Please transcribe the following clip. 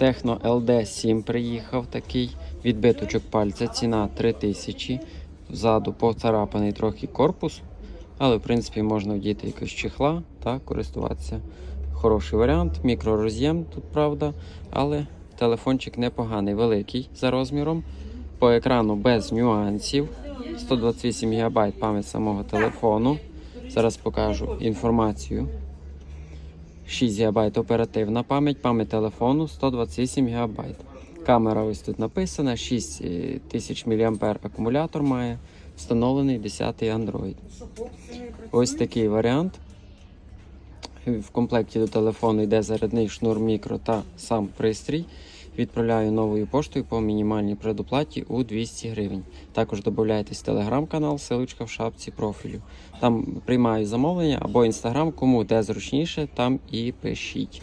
Техно LD 7 приїхав такий. Відбиточок пальця, ціна 3000. Ззаду поцарапаний трохи корпус, але в принципі можна вдіти якось чехла та користуватися. Хороший варіант, мікророз'єм тут, правда, але телефончик непоганий, великий за розміром. По екрану без нюансів. 128 ГБ пам'ять самого телефону. Зараз покажу інформацію. 6 ГБ оперативна пам'ять, пам'ять телефону 128 ГБ. Камера ось тут написана, 6000 мА акумулятор має, встановлений 10 Android. Ось такий варіант. В комплекті до телефону йде зарядний шнур мікро та сам пристрій. Відправляю новою поштою по мінімальній предоплаті у 200 гривень. Також додайтесь в телеграм-канал, силочка в шапці профілю. Там приймаю замовлення або інстаграм, кому де зручніше, там і пишіть.